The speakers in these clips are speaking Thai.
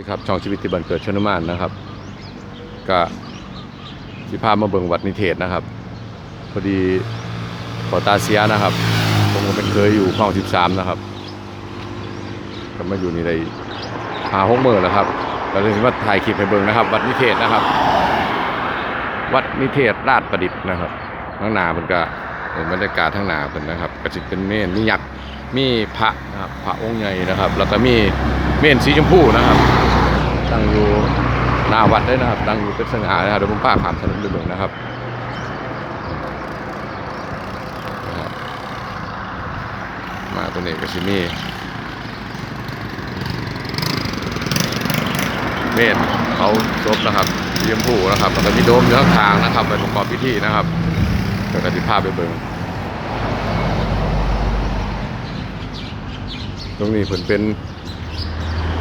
ดีครับช่องชีวิตที่บันเกิดชนุมานนะครับก็สิพามาเบิงวัดนิเทศนะครับพอดีขอตาเสียนะครับ ผมก็เป็นเคยอยู่ห้อง13 นะครับก็มาอยู่ในี่ได้หาห้องเมื่อแล้วครับก็เลยมาถ่ายคลิปให้เบิงนะครับ วัดนิเทศนะครับ วัดนิเทศราชประดิษฐ์นะครับข้างหน้ามันก็เห็นบรรยากาศข้างหน้าเป็นนะครับก็จะเป็นเมนมียักษ์มีพระนะครับพระองค์ใหญ่นะครับ แล้วก็มีเมนสีชมพูนะครับ ตั้งอยู่หน้าวัดด้วยนะครับตั้งอยู่เป็นสง่านะครับเดี๋ยวผมป้าขามถนนไปเบิ่งนะครับมาตัวนี้ก็ชิมีเมนเขาศพนะครับสีชมพูนะครับแล้วก็มีโดมอยู่ข้างทางนะครับไปประกอบพิธีนะครับเดี๋ยวกติภาพไปเบิ่งตรงนี้เพิ่นเป็น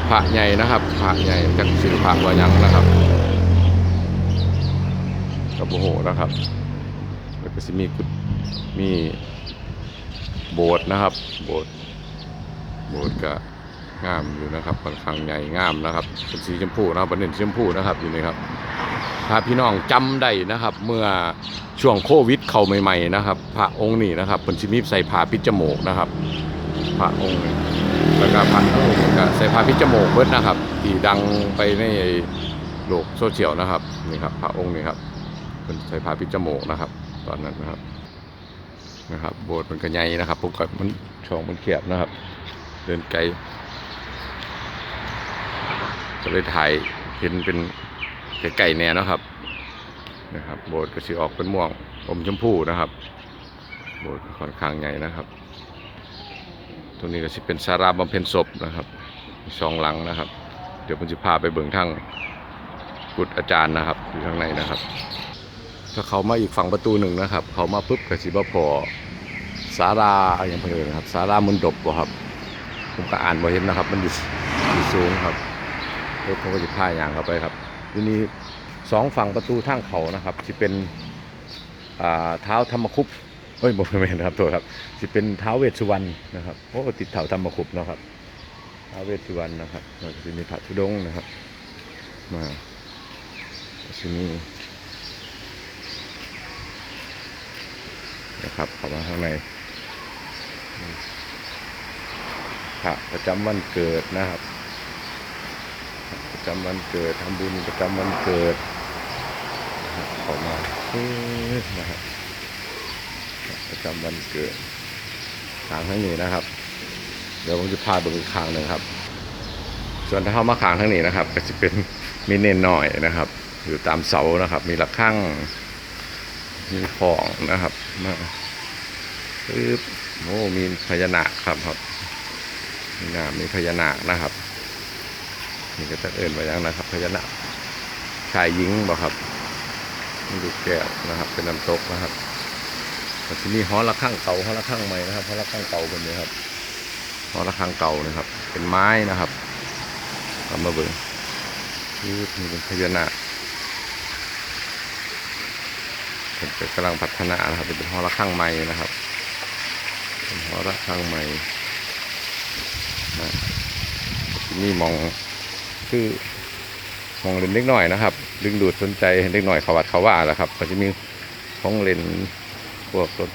พระใหญ่นะครับพระใหญ่จากศิลปะวายังนะครับกับโอ้โหนะครับ แล้วก็จะมีกุฏมีโบสถ์นะครับ โบสถ์โบสถ์ก็งามอยู่นะครับค่อนข้างใหญ่งามนะครับเป็นสีชมพูนะครับเป็นเน้นสีชมพูนะครับอยู่นี่ครับถ้าพี่น้องจำได้นะครับ เมื่อช่วงโควิดเข้าใหม่ๆนะครับ พระองค์นี่นะครับเป็นชิมีใส่ผ้าปิดจมูกนะครับ พระองค์ แล้วก็พันธุ์ก็ใส่ผ้าพิจมกเบิดนะครับ ที่ดังไปในโลกโซเชียลนะครับนี่ครับพระองค์นี่ครับเป็นใส่ผ้าพิจมกนะครับ ตอนนั้นนะครับนะครับ โบสถ์มันก็ใหญ่นะครับผมก็มันช่องมันเขียบนะครับ เดินไกลก็เลยถ่ายเห็นเป็นไก่แน่นะครับนะครับ โบสถ์ก็สีออกเป็นม่วงอมชมพูนะครับ โบสถ์ค่อนข้างใหญ่นะครับ ตรงนี้ก็จะเป็นสาราบำเพ็ญศพนะครับสองหลังนะครับ เดี๋ยวผมจะพาไปเบิ่งทั้งกุฏอาจารย์นะครับอยู่ข้างในนะครับ ถ้าเขามาอีกฝั่งประตูหนึ่งนะครับ เขามาปุ๊บก็สิบพอสาราอย่างเพิ่นนะครับสารามุนดบบ่ครับ ผมก็อ่านบ่เห็นนะครับ มันอยู่อยู่สูงครับเดี๋ยวผมก็จะพาอย่างเข้าไปครับทีนี้สองฝั่งประตูทางเขานะครับที่เป็นเท้าธรรมคุป เฮ้ยบอกไม่นครับตัวครับสิเป็นท้าวเวสสุวรรณนะครับโอ้ติดเถาธรรมคุปเนาะครับท้าวเวสสุวรรณนะครับแล้วก็จะมีพระธุดงนะครับ มาที่นี่นะครับเข้ามาข้างในพระประจำวันเกิดนะครับ ประจำวันเกิดทำบุญประจำวันเกิดนะครับเข้ามานะครับ ประจำวันเกิดขางทั้งนี้นะครับ เดี๋ยวผมจะพาดูอีกครั้งหนึ่งครับ ส่วนถ้าเข้ามาขางทั้งนี้นะครับ ก็จะเป็นมีเนนหน่อยนะครับ อยู่ตามเสานะครับ มีระฆังมีของนะครับมาปึ๊บโอ้มีพญานาคครับครับมีน้ำมีพญานาคนะครับนี่ก็จะเอิ่นมาอย่างนะครับพญานาคชายหญิงบ่ครับมีลูกแก้วนะครับ เป็นน้ำตกนะครับ ก็จะมีหอระฆังเก่าหอระฆังใหม่นะครับหอระฆังเก่าคนนี้ครับหอระฆังเก่านะครับ เป็นไม้นะครับเอามาเบิ่งนี่เป็นพญานาคเป็นกำลังพัฒนานะครับ เป็นหอระฆังใหม่นะครับเป็นหอระฆังใหม่นะก็จะมีมองคือมองเล่นเล็กหน่อยนะครับ ดึงดูดสนใจให้เล็กหน่อยเขาวัดเขาว่าแหละครับก็จะมีของเล่น พวกรถ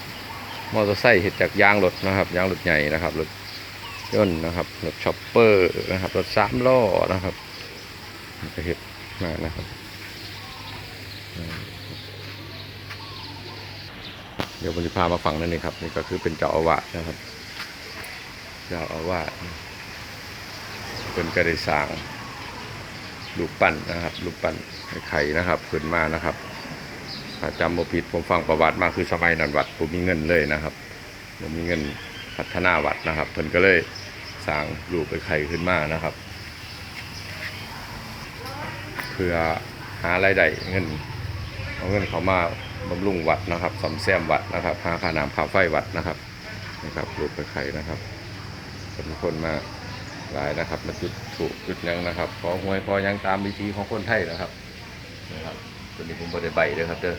มอเตอร์ไซค์เห็ดจากยางรถนะครับ ยางรถใหญ่นะครับรถยนต์นะครับรถช็อปเปอร์นะครับรถสามล้อนะครับเห็ดมานะครับ เดี๋ยวผมจะพามาฟังนั่นเองครับ นี่ก็คือเป็นเจ้าอาวาสนะครับ เจ้าอาวาสเป็นกระดิสางรูปปั้นนะครับรูปปั้นไข่นะครับขึ้นมานะครับ ถ้าจำบ่ผิดผมฟังประวัติมาคือสมัยนั้นวัดผมมีเงินเลยนะครับผมมีเงินพัฒนาวัดนะครับเพิ่นก็เลยสร้างรูปไปไข่ขึ้นมานะครับ เพื่อหารายได้เงินเอาเงินเขามาบำรุงวัดนะครับซ่อมแซมวัดนะครับหาค่าน้ำค่าไฟวัดนะครับนะครับรูปไปไข่นะครับเป็นคนมาหลายนะครับมาจุดถูกจุดยังนะครับขอหวยพอยังตามวิธีของคนไทยนะครับนะครับ ตัวนี้ผมบริใบเลยครับเด้อ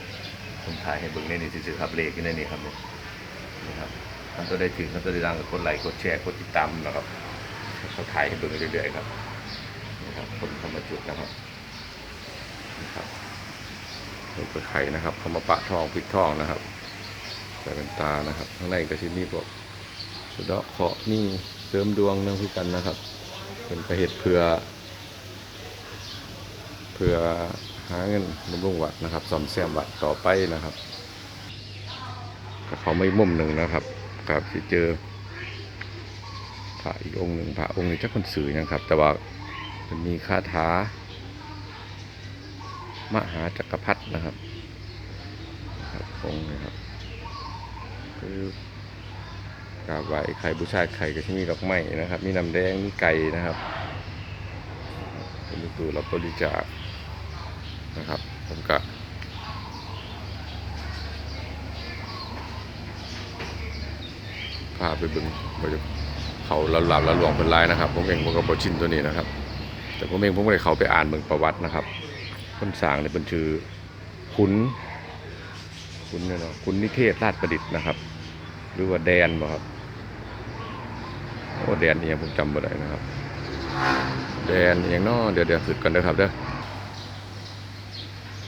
ผมถ่ายให้เบิ่งในนี่ซื่อครับเลขอยู่ในนี่ครับเนี่ยนี่ครับทำตัวได้ถึงทำตัวได้ดังกดไลค์กดแชร์กดติดตามนะครับเขาถ่ายให้เบิ่งเรื่อยๆครับนี่ครับคนมาจุดนะครับนะครับลูกกระไข่นะครับเขามาปะทองปิดทองนะครับใส่เป็นตานะครับข้างในก็ชิ้นนี้พวกสะเดาะเคาะหนี่เสริมดวงนั่งคือกันนะครับ เป็นประเหตุเพื่อเพื่อ หาเงินบำรุงวัดนะครับซ่อมแซมวัดต่อไปนะครับก็เขาไม่มุมหนึ่งนะครับกับที่เจอพระอีกองค์หนึ่งพระองค์นี้เจ้าคนสื่อนะครับ แต่ว่ามันมีคาถามหาจักรพรรดินะครับครับองค์นี้ครับคือกราบไหว้ไข่บูชาไข่ก็ที่มีดอกไม้นะครับ มีน้ำแดงมีไก่นะครับเป็นตู้รับบริจาค นะครับ ผมก็พาไปบึงไปเขาลหลับละหลวงเป็นลายนะครับ ผมเองผมก็บอชินตัวนี้นะครับ แต่ผมเองผมก็เลยเขาไปอ่านเบิ่งประวัตินะครับคนสร้างเนี่ยเป็นชื่อขุนขุนเนี่ยเนาะขุนนิเทศราชประดิษฐ์นะครับ หรือว่าแดนบ่ครับโอ้แดนเนี่ยผมจำไม่ได้นะครับ แดนอย่างเน้อเดี๋ยวเดี๋ยวขึ้นกันนะครับเด้อ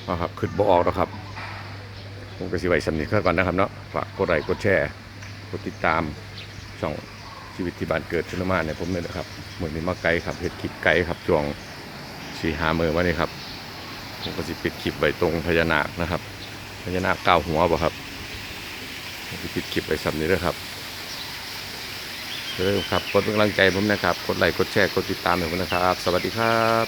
มาครับขึ้นบ่ออกแล้วครับ ผมก็สิไว้สำนึกก่อนนะครับเนาะฝากกดไลค์กดแชร์กดติดตามช่องชีวิตที่บ้านเกิดชนมาเนี่ยผมเนี่ยนะครับเหมือนนี้มาไกลครับเห็ดคลิปไกลครับช่วงสีหาเมือวันนี้ครับผมก็สิปิดคลิปไว้ตรงพญานาคนะครับพญานาคเก้าหัวบ่ครับผมปิดคลิปไว้สำนี้เด้อครับเออครับกดกำลังใจผมนะครับ กดไลค์กดแชร์กดติดตามผมนะครับ สวัสดีครับ